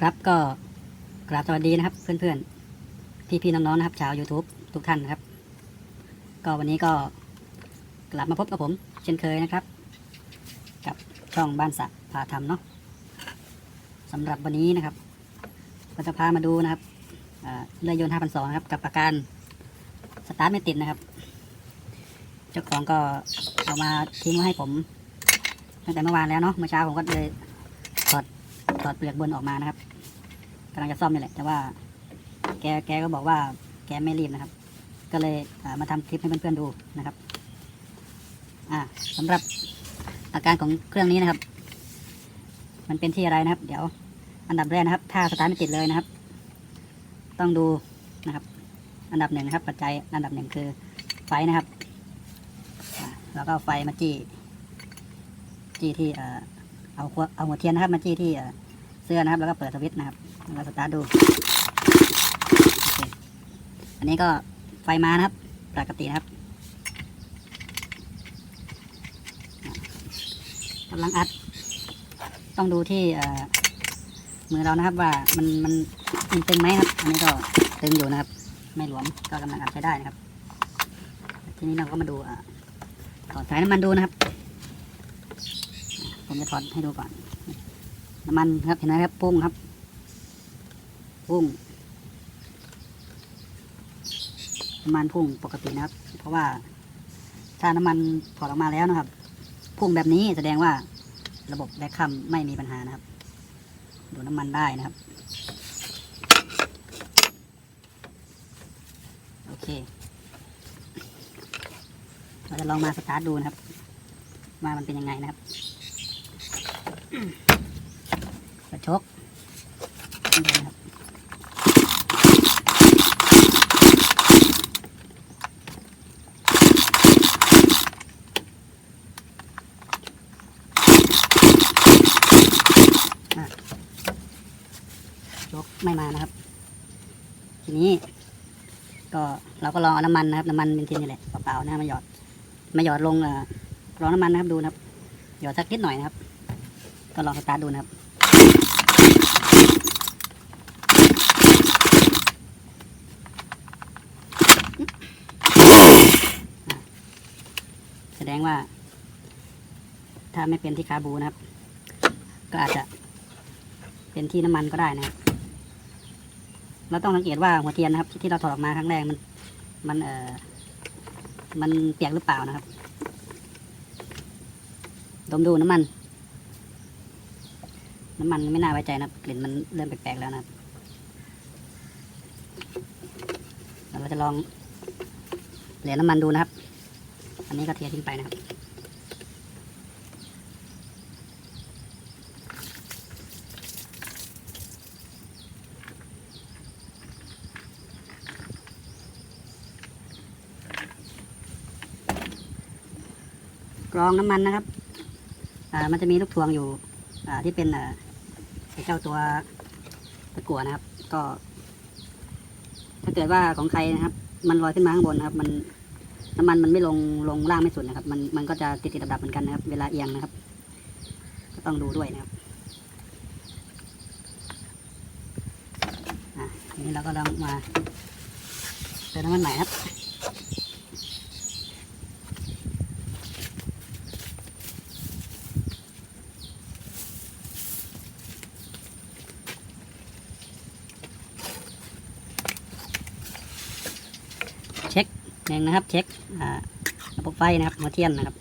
ครับก็กราบสวัสดีนะครับเพื่อนๆ พี่ๆน้องๆนะครับชาว YouTube ทุกท่านนะครับ ก็วันนี้ก็กลับมาพบกับผม เช่นเคยนะครับ กับช่องบ้านสะพาทำเนาะสำหรับวันนี้นะครับก็จะพามาดูนะครับเรือยนต์5,200นะครับกับอาการสตาร์ทไม่ติดนะครับ เจ้าของก็เอามาทิ้งไว้ให้ผมตั้งแต่เมื่อวานแล้วเนาะเมื่อเช้าผมก็เลย ถอดเปลือกบนออกมานะครับกำลังจะซ่อมนี่แหละ แต่ว่า แกแกก็บอกว่า แกไม่รีบนะครับ ก็เลยามาทำคลิปให้เพื่อนๆดูนะครับ อ่าสำหรับอาการของเครื่องนี้นะครับ มันเป็นที่อะไรนะครับ เดี๋ยว อันดับแรกนะครับ ถ้าสตาร์ทไม่ติดเลยนะครับ ต้องดูนะครับ อันดับหนึ่งนะครับ ปัจจัยอันดับหนึ่งคือไฟนะครับอ่าแล้วก็เอาไฟมาจี้จี้ที่เอ่อเอาเอาหัวเทียนนะครับมาจี้ที่ เสื้อนะครับ แล้วก็เปิดสวิตช์นะครับแล้วสตาร์ทดู อันนี้ก็ไฟมานะครับ ปกตินะครับกำลังอัด ต้องดูที่มือเรานะครับว่ามันมันมันตึงไหมครับ อันนี้ก็ตึงอยู่นะครับ ไม่หลวมก็กำลังอัดใช้ได้นะครับ ทีนี้เราก็มาดูถอดสายน้ำมันดูนะครับ ผมจะถอดให้ดูก่อน น้ำมันครับเห็นไหมครับพุ่งครับพุ่งน้ำมันพุ่งปกตินะครับ เพราะว่าถ้าน้ำมันถอดออกมาแล้วนะครับ พุ่งแบบนี้แสดงว่าระบบแบคคัมไม่มีปัญหานะครับ ดูน้ำมันได้นะครับ โอเค เราจะลองมาสตาร์ทดูนะครับว่ามันเป็นยังไงนะครับ ชกยกไม่มานะครับ ทีนี้ ก็เราก็ลองเอาน้ำมันนะครับน้ำมันเบนซินนี่แหละเปล่าๆนะมาหยอดมาหยอดลงเอ่อรองน้ำมันนะครับดูนะครับหยอดสักนิดหน่อยนะครับ ก็ลองสตาร์ทดูนะครับ ดงว่า ถ้าไม่เป็นที่คาบูนะครับ ก็อาจจะเป็นที่น้ำมันก็ได้นะครับเราต้องสังเกตว่าหัวเทียนนะครับ ที่เราถอดออกมาครั้งแรกมัน มันเอ่อมันเปียกหรือเปล่านะครับดมดูน้ำมัน น้ำมันไม่น่าไว้ใจนะครับกลิ่นมันเริ่มแปลกๆแล้วนะครับเราจะลองเหลือน้ำมันดูนะครับ นนี้ก็เททิ้งไปนะครับกรองน้ำมันนะครับอ่ามันจะมีลูกทวงอยู่อ่าที่เป็นเจ้าตัวตะกั่วนะครับ ก็ ถ้าเกิดว่าของใครนะครับ มันลอยขึ้นมาข้างบนนะครับ มัน น้ำมันมันไม่ลงลงล่างไม่สุดนะครับ มันมันก็จะติดติดดับๆเหมือนกันนะครับ เวลาเอียงนะครับ ก็ต้องดูด้วยนะครับอะนี้เราก็ลองมาเติมน้ำมันใหม่ครับ เช็ค หนึ่งนะครับ เช็คระบบไฟนะครับหัวเทียนนะครับ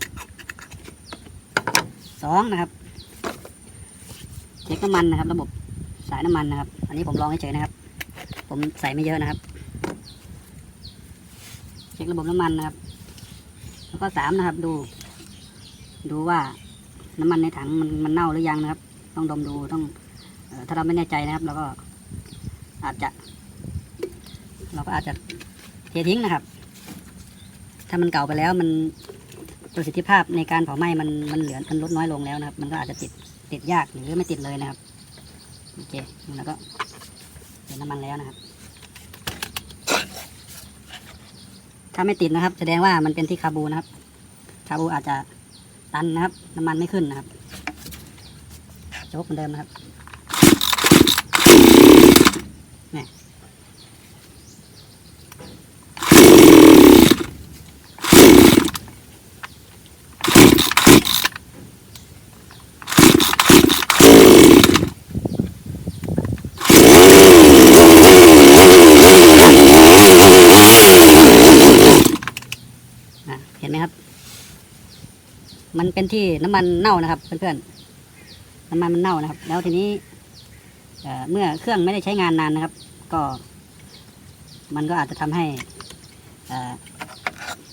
สองนะครับ เช็คน้ำมันนะครับ ระบบสายน้ำมันนะครับ อันนี้ผมลองเฉยๆนะครับ ผมใส่ไม่เยอะนะครับ เช็คระบบน้ำมันนะครับ แล้วก็สามนะครับดู ดูว่าน้ำมันในถังมันมันเน่าหรือยังนะครับ ต้องดมดูต้องถ้าเราไม่แน่ใจนะครับเราก็อาจจะ เราก็อาจจะเททิ้งนะครับ ถ้ามันเก่าไปแล้วมันประสิทธิภาพในการเผาไหม้มันมันเหลือมันลดน้อยลงแล้วนะครับ มันก็อาจจะติดติดยากหรือไม่ติดเลยนะครับโอเคแล้วก็เห็นน้ำมันแล้วนะครับ ถ้าไม่ติดนะครับ แสดงว่ามันเป็นที่คาบูนะครับ คาบูอาจจะตันนะครับ น้ำมันไม่ขึ้นนะครับโชกเหมือนเดิมนะครับ นี่อะเห็นไหมครับ มัน เป็นที่น้ำมันเน่านะครับ เพื่อนๆน้ำมันมันเน่านะครับ แล้วทีนี้เอ่อเมื่อเครื่องไม่ได้ใช้งานนานนะครับ ก็ มันก็อาจจะทำให้เอ่อ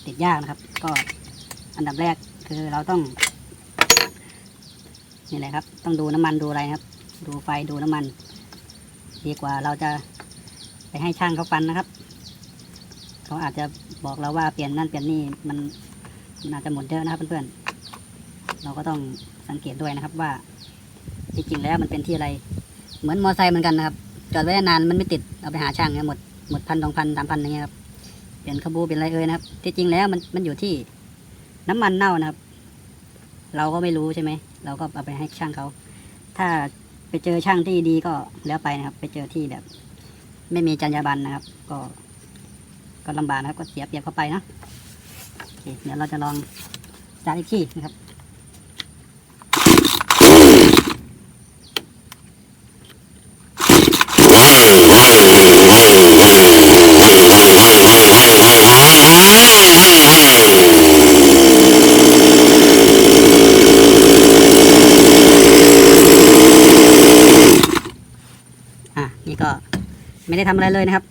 ติดยากนะครับ ก็อันดับแรกคือเราต้องนี่แหละครับ ต้องดูน้ำมันดูอะไรครับ ดูไฟดูน้ำมัน ดีกว่าเราจะไปให้ช่างเขาฟันนะครับ เขาอาจจะบอกเราว่าเปลี่ยนนั่นเปลี่ยนนี่มันมันอาจจะหมดเยอะนะครับเพื่อนๆ เราก็ต้องสังเกตด้วยนะครับว่าที่จริงแล้วมันเป็นที่อะไร เหมือนมอไซค์เหมือนกันนะครับ จอดไว้นานมันไม่ติดเอาไปหาช่างเนี่ยหมดหมดพันสองพันสามพันอย่างเงี้ยครับเปลี่ยนขบูเป็นอะไรเอ่ยนะครับ ที่จริงแล้วมันมันอยู่ที่น้ำมันเน่านะครับ เราก็ไม่รู้ใช่ไหมเราก็เอาไปให้ช่างเขา ถ้าไปเจอช่างที่ดีก็แล้วไปนะครับ ไปเจอที่แบบ ไม่มีจรรยาบรรณนะครับ ก็ ก็ลำบากนะครับ ก็เสียเปรียบเข้าไปนะโอเคเดี๋ยวเราจะลองสตาร์ทอีกที่นะครับ อะนี่ก็ ไม่ได้ทำอะไรเลยนะครับ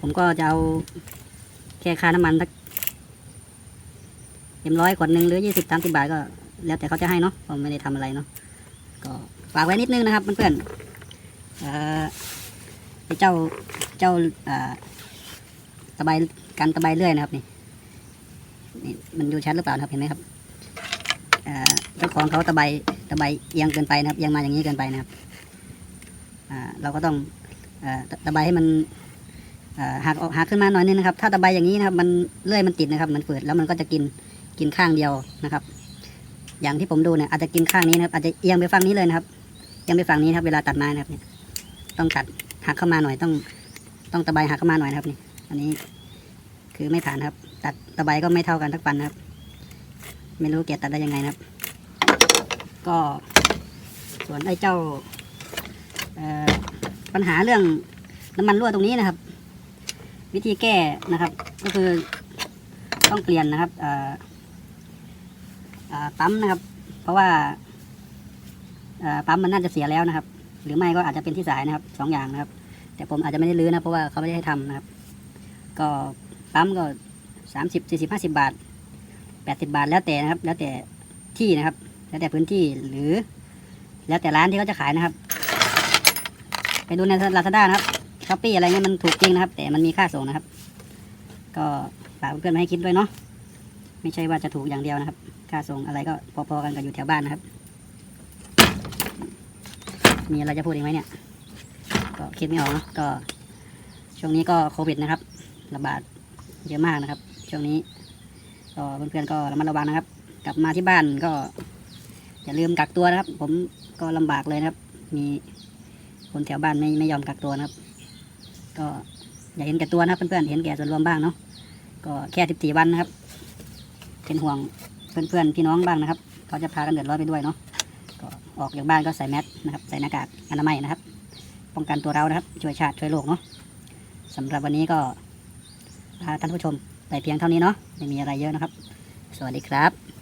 ผมก็จะเอาแค่ค่าน้ำมันสักเต็มร้อยขวดหนึ่งหรือยี่สิบสามสิบาทก็ แล้วแต่เขาจะให้เนาะผมไม่ได้ทำอะไรเนาะก็ฝากไว้นิดนึงนะครับเพื่อนๆเออเจ้าเจ้าอ่าตะไบกันตะไบเลื่อยนะครับนี่นี่มันดูชัดหรือเปล่านะครับเห็นไหมครับเออเจ้าของเขาตะไบตะไบเอียงเกินไปนะครับเอียงมาอย่างนี้เกินไปนะครับอ่าเราก็ต้อง ตะไบให้มันหักออกหักขึ้นมาหน่อยนึงนะครับ ถ้าตะไบอย่างนี้นะครับ มันเลื่อยมันติดนะครับ มันฝืดแล้วมันก็จะกินกินข้างเดียวนะครับ อย่างที่ผมดูเนี่ยอาจจะกินข้างนี้นะครับ อาจจะเอียงไปฝั่งนี้เลยนะครับเอียงไปฝั่งนี้นะครับ เวลาตัดไม้นะครับเนี่ยต้องตัดหักเข้ามาหน่อยต้อง ต้องตะไบหักเข้ามาหน่อยนะครับนี่ อันนี้คือไม่ผ่านครับ ตัดตะไบก็ไม่เท่ากันทักปันนะครับ ไม่รู้แกตัดได้ยังไงนะครับ ก็ส่วนไอ้เจ้าเอ่อ ปัญหาเรื่องน้ำมันรั่วตรงนี้นะครับ วิธีแก้นะครับ ก็คือต้องเปลี่ยนนะครับปั๊มนะครับ เพราะว่าปั๊มมันน่าจะเสียแล้วนะครับ หรือไม่ก็อาจจะเป็นที่สายนะครับสองอย่างนะครับ แต่ผมอาจจะไม่ได้รื้อนะเพราะว่าเขาไม่ได้ให้ทำนะครับ ก็ปั๊มก็สามสิบสี่สิบห้าสิบาทแปดสิบาทแล้วแต่นะครับ แล้วแต่ที่นะครับ แล้วแต่พื้นที่หรือ แล้วแต่ร้านที่เขาจะขายนะครับ ไปดูในลาซาด้านะครับช้อปปี้อะไรเงี้ยมันถูกจริงนะครับ แต่มันมีค่าส่งนะครับ ก็ฝากเพื่อนๆมาให้คิดด้วยเนาะไม่ใช่ว่าจะถูกอย่างเดียวนะครับ ค่าส่งอะไรก็พอๆกันกับอยู่แถวบ้านนะครับ มีอะไรจะพูดอีกไหมเนี่ย ก็คิดไม่ออกเนาะก็ ช่วงนี้ก็โควิดนะครับ ระบาดเยอะมากนะครับ ช่วงนี้ก็เพื่อนๆก็ระมัดระวังนะครับ กลับมาที่บ้านก็อย่าลืมกักตัวนะครับ ผมก็ลำบากเลยนะครับ มี คนแถวบ้านไม่ไม่ยอมกักตัวนะครับ ก็อย่าเห็นแก่ตัวนะครับเพื่อนๆเห็นแก่ส่วนรวมบ้างเนาะก็แค่สิบสี่วันนะครับ เป็นห่วงเพื่อนๆพี่น้องบ้างนะครับ เขาจะพากันเดือดร้อนไปด้วยเนาะก็ออกจากบ้านก็ใส่แมสนะครับ ใส่หน้ากากอนามัยนะครับ ป้องกันตัวเรานะครับ ช่วยชาติช่วยโลกเนาะสำหรับวันนี้ก็ลาท่านผู้ชมไปเพียงเท่านี้เนาะไม่มีอะไรเยอะนะครับ สวัสดีครับ